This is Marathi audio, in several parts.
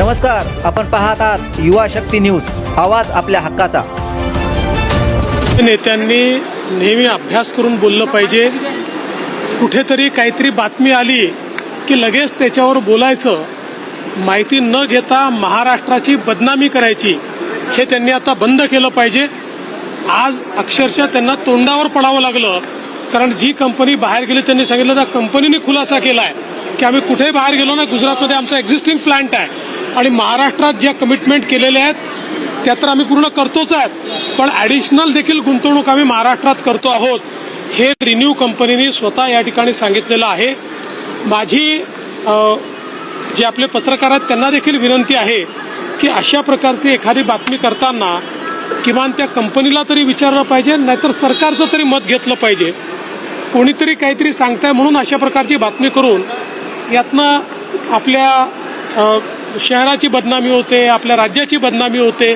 नमस्कार आपण पाहत आहात युवा शक्ती न्यूज आवाज आपल्या हक्काचा. नेत्यांनी नेहमी अभ्यास करून बोललं पाहिजे. कुठेतरी काहीतरी बातमी आली की लगेच त्याच्यावर बोलायचं. माहिती न घेता महाराष्ट्राची बदनामी करायची. हे त्यांनी आता बंद केलं पाहिजे. आज अक्षरशः त्यांना तोंडावर पडावं लागलं. कारण जी कंपनी बाहेर गेली त्यांनी सांगितलं त्या कंपनीने खुलासा केला आहे की आम्ही कुठेही बाहेर गेलो ना गुजरातमध्ये आमचा एक्झिस्टिंग प्लांट आहे. आणि महाराष्ट्रात ज्या कमिटमेंट केलेल्या आहेत त्या तर आम्ही पूर्ण करतोच आहेत. पण ॲडिशनल देखील गुंतवणूक आम्ही महाराष्ट्रात करतो आहोत हे रिन्यू कंपनीने स्वतः या ठिकाणी सांगितलेलं आहे. माझी जे आपले पत्रकार आहेत त्यांना देखील विनंती आहे की अशा प्रकारची एखादी बातमी करताना किमान त्या कंपनीला तरी विचारलं पाहिजे नाहीतर सरकारचं तरी मत घेतलं पाहिजे. कोणीतरी काहीतरी सांगताय म्हणून अशा प्रकारची बातमी करून यातनं आपल्या शहराची बदनामी होते आपल्या राज्याची बदनामी होते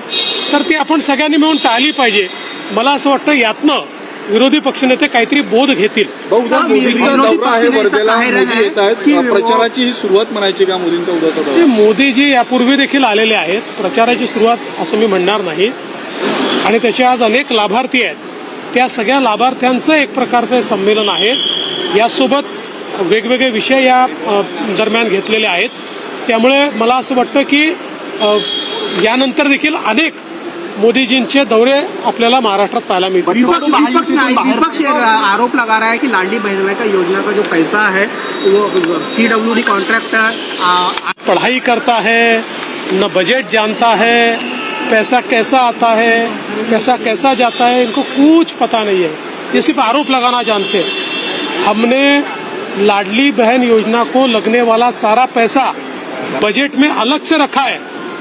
तर ती आपण सगळ्यांनी मिळून टाळली पाहिजे. मला असं वाटतं यातनं विरोधी पक्षनेते काहीतरी बोध घेतील. की प्रचाराची ही सुरुवात म्हणायची का मोदींचा उद्याचा मोदीजी यापूर्वी देखील आलेले आहेत. प्रचाराची सुरुवात असं मी म्हणणार नाही. आणि त्याचे आज अनेक लाभार्थी आहेत. त्या सगळ्या लाभार्थ्यांचं एक प्रकारचं हे संमेलन आहे. यासोबत वेगवेगळे विषय या दरम्यान घेतलेले आहेत. त्यामुळे मला असं वाटतं की अ, यानंतर देखील अनेक मोदीजींचे दौरे आपल्याला महाराष्ट्रात पाहायला मिळतील. आरोप लगा रहा है कि लाडली बहन का योजना का जो पैसा है वो पीडब्ल्यू डी कॉन्ट्रैक्टर पढ़ाई करता है न बजट जानता है पैसा कैसा आता है पैसा कैसा जाता है इनको कुछ पता नहीं है। ये सिर्फ़ आरोप लगाना जानते हैं। हमने लाडली बहन योजना को लगने वाला सारा पैसा बजट में अलग से रखा है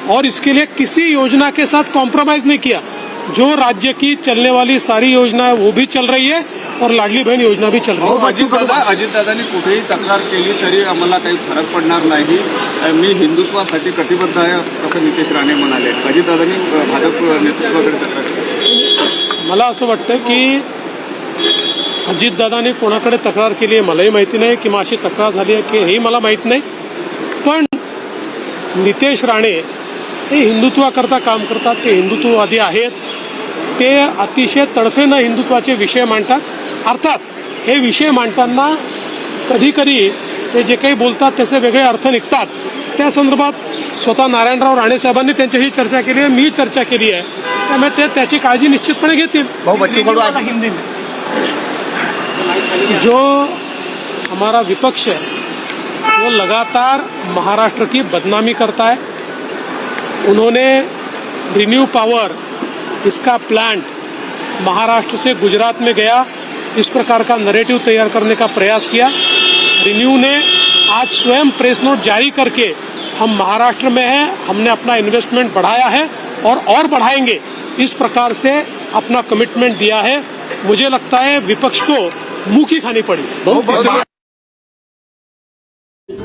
और इसके लिए किसी योजना के साथ कॉम्प्रोमाइज नहीं किया। जो राज्य की चलने वाली सारी योजना है वो भी चल रही है और लाडली बहन योजना भी चल रही है। अजितदादा अजितदादांनी कुठेही तक्रार केली तरी आम्हाला काही फरक पडणार नाही. मी हिंदुत्वासाठी कटिबद्ध आहे असं नितेश राणे म्हणाले. अजितदादांनी अ, भाजप नेतृत्वाकडे तक्रार केली. मला असं वाटतं की अजितदादाने कोणाकडे तक्रार केली आहे मलाही माहिती नाही किंवा अशी तक्रार झाली आहे की हेही मला माहीत नाही. नितेश राणे हे हिंदुत्वाकरता काम करतात ते हिंदुत्ववादी आहेत. ते अतिशय तडफेनं हिंदुत्वाचे विषय मांडतात. अर्थात हे विषय मांडताना कधीकधी ते जे काही बोलतात त्याचे वेगळे अर्थ निघतात. त्या संदर्भात स्वतः नारायणराव राणे साहेबांनी त्यांच्याशी चर्चा केली आहे मी चर्चा केली आहे. त्यामुळे ते त्याची काळजी निश्चितपणे घेतील. जो हमारा विपक्ष है वो लगातार महाराष्ट्र की बदनामी करता है। उन्होंने रिन्यू पावर इसका प्लांट महाराष्ट्र से गुजरात में गया इस प्रकार का नरेटिव तैयार करने का प्रयास किया। रिन्यू ने आज स्वयं प्रेस नोट जारी करके हम महाराष्ट्र में हैं हमने अपना इन्वेस्टमेंट बढ़ाया है और और बढ़ाएँगे। इस प्रकार से अपना कमिटमेंट दिया है। मुझे लगता है विपक्ष को मुँह की खानी पड़ी।